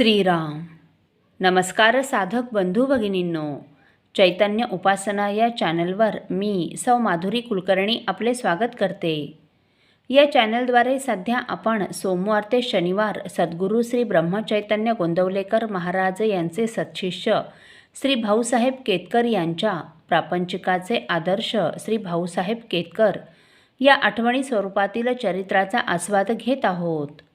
श्रीराम. नमस्कार साधक बंधू भगिनींनो. चैतन्य उपासना या चॅनलवर मी सौ माधुरी कुलकर्णी आपले स्वागत करते. या चॅनलद्वारे सध्या आपण सोमवार ते शनिवार सद्गुरू श्री ब्रह्मचैतन्य गोंदवलेकर महाराज यांचे सत्शिष्य श्री भाऊसाहेब केतकर यांच्या प्रापंचिकाचे आदर्श श्री भाऊसाहेब केतकर या आठवणी स्वरूपातील चरित्राचा आस्वाद घेत आहोत.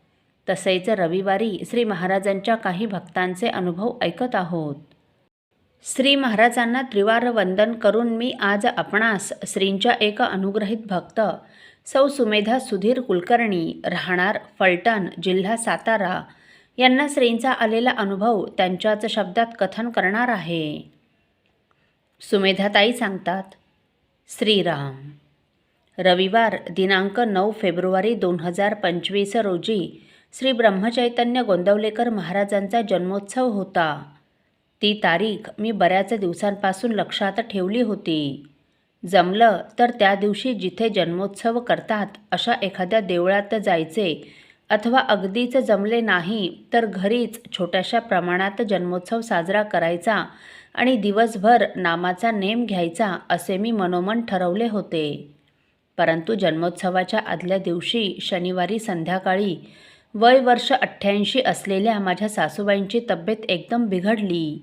तसेच रविवारी श्री महाराजांच्या काही भक्तांचे अनुभव ऐकत आहोत. श्री महाराजांना त्रिवार वंदन करून मी आज आपणास श्रींच्या एक अनुग्रहित भक्त सौ सुमेधा सुधीर कुलकर्णी राहणार फलटण जिल्हा सातारा यांना श्रींचा आलेला अनुभव त्यांच्याच शब्दात कथन करणार आहे. सुमेधाताई सांगतात श्रीराम रविवार दिनांक नऊ फेब्रुवारी दोन हजार पंचवीस रोजी श्री ब्रह्मचैतन्य गोंदवलेकर महाराजांचा जन्मोत्सव होता. ती तारीख मी बऱ्याच दिवसांपासून लक्षात ठेवली होती. जमलं तर त्या दिवशी जिथे जन्मोत्सव करतात अशा एखाद्या देवळात जायचे अथवा अगदीच जमले नाही तर घरीच छोट्याशा प्रमाणात जन्मोत्सव साजरा करायचा आणि दिवसभर नामाचा नेम घ्यायचा असे मी मनोमन ठरवले होते. परंतु जन्मोत्सवाच्या आदल्या दिवशी शनिवारी संध्याकाळी वय वर्ष अठ्ठ्याऐंशी असलेल्या माझ्या सासूबाईंची तब्येत एकदम बिघडली.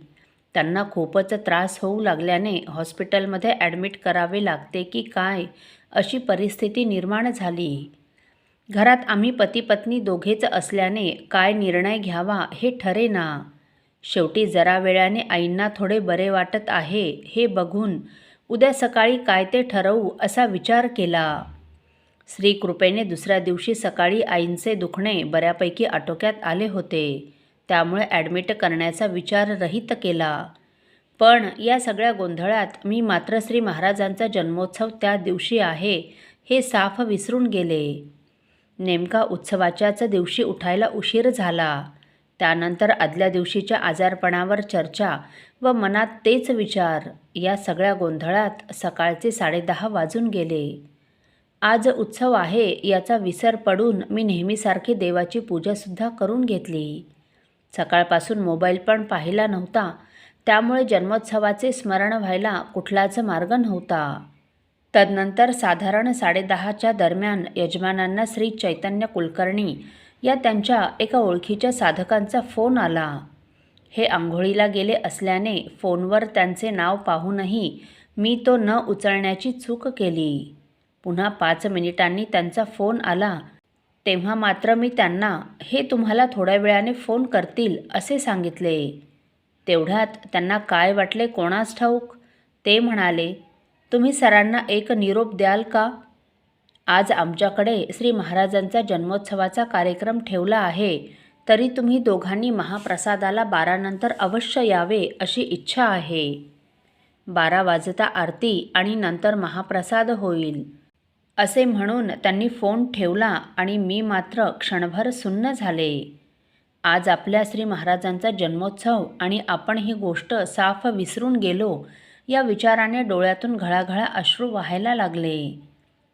त्यांना खूपच त्रास होऊ लागल्याने हॉस्पिटलमध्ये ॲडमिट करावे लागते की काय अशी परिस्थिती निर्माण झाली. घरात आम्ही पती पत्नी दोघेच असल्याने काय निर्णय घ्यावा हे ठरेना. शेवटी जरा वेळाने आईंना थोडे बरे वाटत आहे हे बघून उद्या सकाळी काय ते ठरवू असा विचार केला. श्रीकृपेने दुसऱ्या दिवशी सकाळी आईंचे दुखणे बऱ्यापैकी आटोक्यात आले होते. त्यामुळे ॲडमिट करण्याचा विचार रहित केला. पण या सगळ्या गोंधळात मी मात्र श्री महाराजांचा जन्मोत्सव त्या दिवशी आहे हे साफ विसरून गेले. नेमका उत्सवाच्याच दिवशी उठायला उशीर झाला. त्यानंतर आदल्या दिवशीच्या आजारपणावर चर्चा व मनात तेच विचार या सगळ्या गोंधळात सकाळचे साडेदहा वाजून गेले. आज उत्सव आहे याचा विसर पडून मी नेहमीसारखी देवाची पूजासुद्धा करून घेतली. सकाळपासून मोबाईल पण पाहिला नव्हता. त्यामुळे जन्मोत्सवाचे स्मरण व्हायला कुठलाच मार्ग नव्हता. तदनंतर साधारण साडेदहाच्या दरम्यान यजमानांना श्री चैतन्य कुलकर्णी या त्यांच्या एका ओळखीच्या साधकांचा फोन आला. हे आंघोळीला गेले असल्याने फोनवर त्यांचे नाव पाहूनही मी तो न उचलण्याची चूक केली. पुन्हा पाच मिनिटांनी त्यांचा फोन आला. तेव्हा मात्र मी त्यांना हे तुम्हाला थोड्या वेळाने फोन करतील असे सांगितले. तेवढ्यात त्यांना काय वाटले कोणास ठाऊक? ते म्हणाले तुम्ही सरांना एक निरोप द्याल का? आज आमच्याकडे श्री महाराजांचा जन्मोत्सवाचा कार्यक्रम ठेवला आहे. तरी तुम्ही दोघांनी महाप्रसादाला बारानंतर अवश्य यावे अशी इच्छा आहे. बारा वाजता आरती आणि नंतर महाप्रसाद होईल. असे म्हणून त्यांनी फोन ठेवला आणि मी मात्र क्षणभर सुन्न झाले. आज आपल्या श्री महाराजांचा जन्मोत्सव आणि आपण ही गोष्ट साफ विसरून गेलो या विचाराने डोळ्यातून घळाघळा अश्रू व्हायला लागले.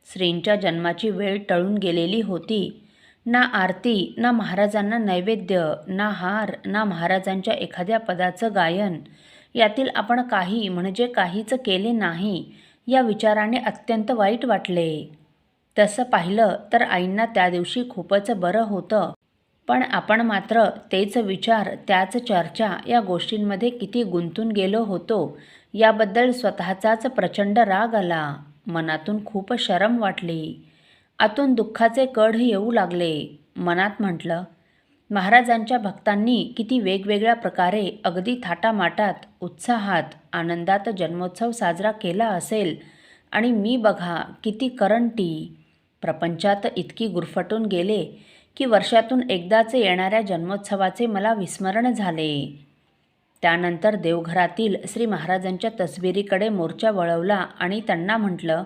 श्रींच्या जन्माची वेळ टळून गेलेली होती. ना आरती ना महाराजांना नैवेद्य ना हार ना महाराजांच्या एखाद्या पदाचं गायन यातील आपण काही म्हणजे काहीच केले नाही या विचाराने अत्यंत वाईट वाटले. तसं पाहिलं तर आईंना त्या दिवशी खूपच बरं होतं. पण आपण मात्र तेच विचार त्याच चर्चा या गोष्टींमध्ये किती गुंतून गेलो होतो याबद्दल स्वतःचाच प्रचंड राग आला. मनातून खूप शरम वाटली. आतून दुःखाचे कढ येऊ लागले. मनात म्हटलं महाराजांच्या भक्तांनी किती वेगवेगळ्या प्रकारे अगदी थाटामाटात उत्साहात आनंदात जन्मोत्सव साजरा केला असेल आणि मी बघा किती करंटी. प्रपंचात इतकी गुरफटून गेले की वर्षातून एकदाचे येणाऱ्या जन्मोत्सवाचे मला विस्मरण झाले. त्यानंतर देवघरातील श्री महाराजांच्या तसबिरीकडे मोर्चा वळवला आणि त्यांना म्हटलं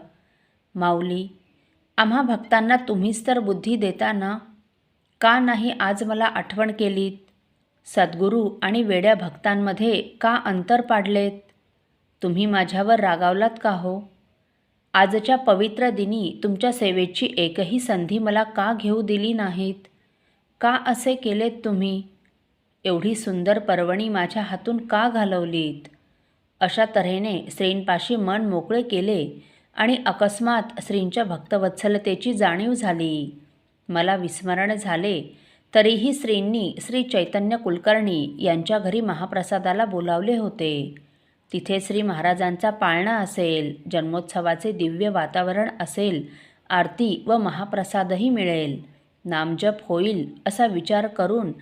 माऊली आम्हा भक्तांना तुम्हीच तर बुद्धी देता ना? का नाही आज मला आठवण केलीत सद्गुरू आणि वेड्या भक्तांमध्ये का अंतर पाडलेत? तुम्ही माझ्यावर रागावलात का हो? आजच्या पवित्र दिनी तुमच्या सेवेची एकही संधी मला का घेऊ दिली नाहीत? का असे केलेत तुम्ही? एवढी सुंदर पर्वणी माझ्या हातून का घालवलीत? अशा तऱ्हेने श्रींपाशी मन मोकळे केले आणि अकस्मात श्रींच्या भक्तवत्सलतेची जाणीव झाली. मला विस्मरण झाले. तरीही श्रींनी श्री चैतन्य कुलकर्णी यांच्या घरी महाप्रसादाला बोलावले होते. तिथे श्री महाराजांचा पाळणा असेल जन्मोत्सवाचे दिव्य वातावरण असेल आरती व महाप्रसादही मिळेल. नामजप होईल असा विचार करून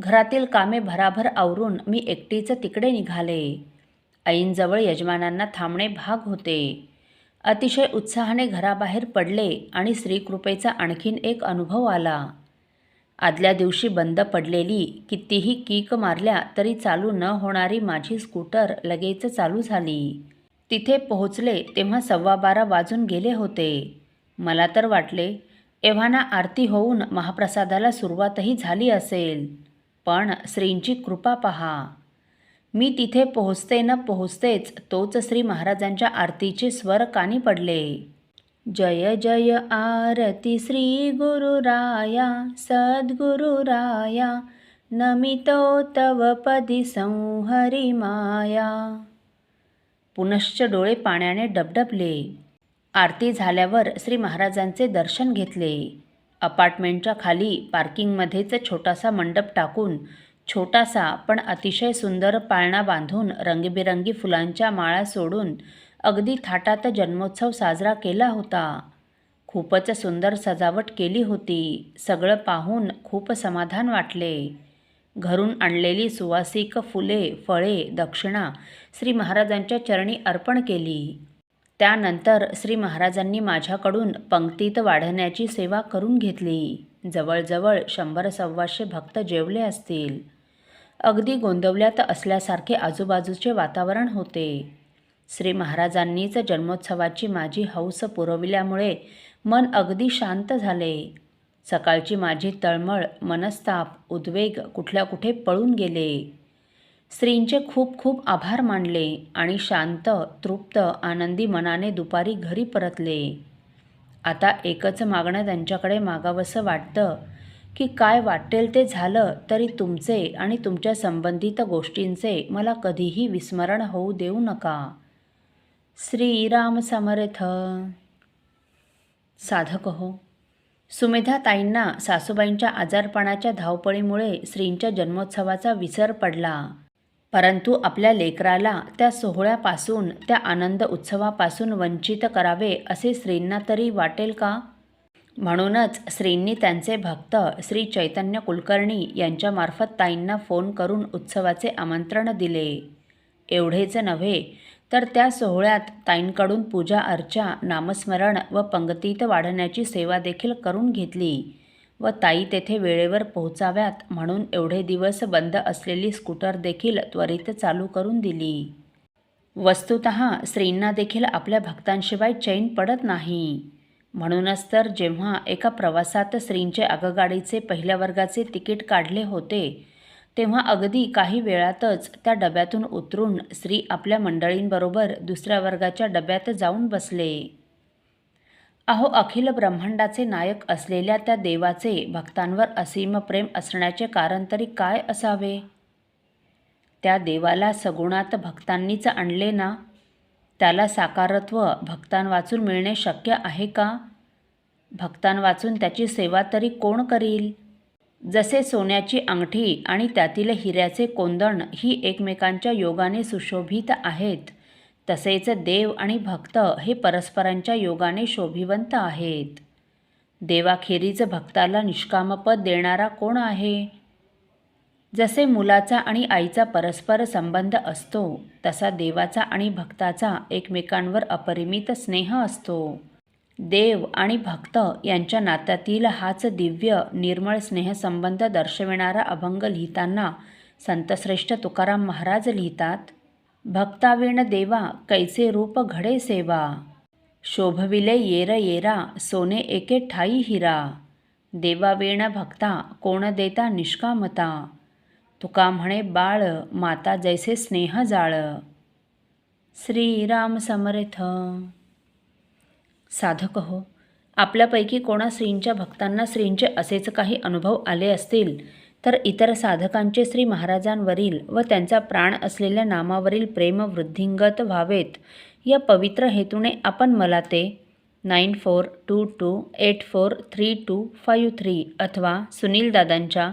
घरातील कामे भराभर आवरून मी एकटीचं तिकडे निघाले. ऐनजवळ यजमानांना थांबणे भाग होते. अतिशय उत्साहाने घराबाहेर पडले आणि श्रीकृपेचा आणखीन एक अनुभव आला. आदल्या दिवशी बंद पडलेली कितीही कीक मारल्या तरी चालू न होणारी माझी स्कूटर लगेच चालू झाली. तिथे पोहोचले तेव्हा सव्वा बारा वाजून गेले होते. मला तर वाटले एव्हाना आरती होऊन महाप्रसादाला सुरुवातही झाली असेल. पण श्रींची कृपा पहा. मी तिथे पोहोचते न पोहोचतेच तोच श्री महाराजांच्या आरतीचे स्वर कानी पडले. जय जय आरती श्री गुरुराया सद्गुरुराया नमितो तव पदी संहरी माया. पुनश्च डोळे पाण्याने डबडबले. आरती झाल्यावर श्री महाराजांचे दर्शन घेतले. अपार्टमेंटच्या खाली पार्किंगमध्येच छोटासा मंडप टाकून छोटासा पण अतिशय सुंदर पाळणा बांधून रंगीबेरंगी फुलांच्या माळा सोडून अगदी थाटात जन्मोत्सव साजरा केला होता. खूपच सुंदर सजावट केली होती. सगळं पाहून खूप समाधान वाटले. घरून आणलेली सुवासिक फुले फळे दक्षिणा श्री महाराजांच्या चरणी अर्पण केली. त्यानंतर श्री महाराजांनी माझ्याकडून पंक्तीत वाढण्याची सेवा करून घेतली. जवळजवळ शंभर सव्वाशे भक्त जेवले असतील. अगदी गोंदवल्यात असल्यासारखे आजूबाजूचे वातावरण होते. श्री महाराजांनीच जन्मोत्सवाची माझी हौस पुरविल्यामुळे मन अगदी शांत झाले. सकाळची माझी तळमळ मनस्ताप उद्वेग कुठल्या कुठे पळून गेले. श्रींचे खूप खूप आभार मानले आणि शांत तृप्त आनंदी मनाने दुपारी घरी परतले. आता एकच मागणं त्यांच्याकडे मागावंसं वाटतं की काय वाटेल ते झालं तरी तुमचे आणि तुमच्या संबंधित गोष्टींचे मला कधीही विस्मरण होऊ देऊ नका. श्रीराम समर्थ. साधक हो. सुमेधा ताईंना सासूबाईंच्या आजारपणाच्या धावपळीमुळे श्रींच्या जन्मोत्सवाचा विसर पडला. परंतु आपल्या लेकराला त्या सोहळ्यापासून त्या आनंद उत्सवापासून वंचित करावे असे श्रींना तरी वाटेल का? म्हणूनच श्रींनी त्यांचे भक्त श्री चैतन्य कुलकर्णी यांच्यामार्फत ताईंना फोन करून उत्सवाचे आमंत्रण दिले. एवढेच नव्हे तर त्या सोहळ्यात ताईंकडून पूजा अर्चा नामस्मरण व पंगतीत वाढण्याची सेवा देखील करून घेतली व ताई तेथे वेळेवर पोहोचाव्यात म्हणून एवढे दिवस बंद असलेली स्कूटर देखील त्वरित चालू करून दिली. वस्तुत श्रींना देखील आपल्या भक्तांशिवाय चैन पडत नाही. म्हणूनच तर जेव्हा एका प्रवासात श्रींचे आगगाडीचे पहिल्या वर्गाचे तिकीट काढले होते तेव्हा अगदी काही वेळातच त्या डब्यातून उतरून श्री आपल्या मंडळींबरोबर दुसऱ्या वर्गाच्या डब्यात जाऊन बसले. अहो अखिल ब्रह्मांडाचे नायक असलेल्या त्या देवाचे भक्तांवर असीम प्रेम असण्याचे कारण तरी काय असावे? त्या देवाला सगुणात भक्तांनीच आणले ना? त्याला साकारत्व भक्तांवाचून मिळणे शक्य आहे का? भक्तांवाचून त्याची सेवा तरी कोण करील? जसे सोन्याची अंगठी आणि त्यातील हिऱ्याचे कोंदण ही एकमेकांच्या योगाने सुशोभित आहेत तसेच देव आणि भक्त हे परस्परांच्या योगाने शोभिवंत आहेत. देवाखेरीज भक्ताला निष्कामपद देणारा कोण आहे? जसे मुलाचा आणि आईचा परस्पर संबंध असतो तसा देवाचा आणि भक्ताचा एकमेकांवर अपरिमित स्नेह असतो. देव आणि भक्त यांच्या नात्यातील हाच दिव्य निर्मळ स्नेहसंबंध दर्शविणारा अभंग लिहिताना संतश्रेष्ठ तुकाराम महाराज लिहितात भक्ताविण देवा कैसे रूप घडे सेवा? शोभविले येर येरा सोने एके ठाई हिरा. देवावीण भक्ता कोण देता निष्कामता? तुका म्हणे बाळ माता जैसे स्नेह जाळ. श्रीराम समर्थ. साधक हो आपल्यापैकी कोणा श्रींच्या भक्तांना श्रींचे असेच काही अनुभव आले असतील तर इतर साधकांचे श्री महाराजांवरील व त्यांचा प्राण असलेल्या नामावरील प्रेम वृद्धिंगत व्हावेत या पवित्र हेतूने आपण मला ते nine four two two eight four three two five three अथवा सुनील दादांच्या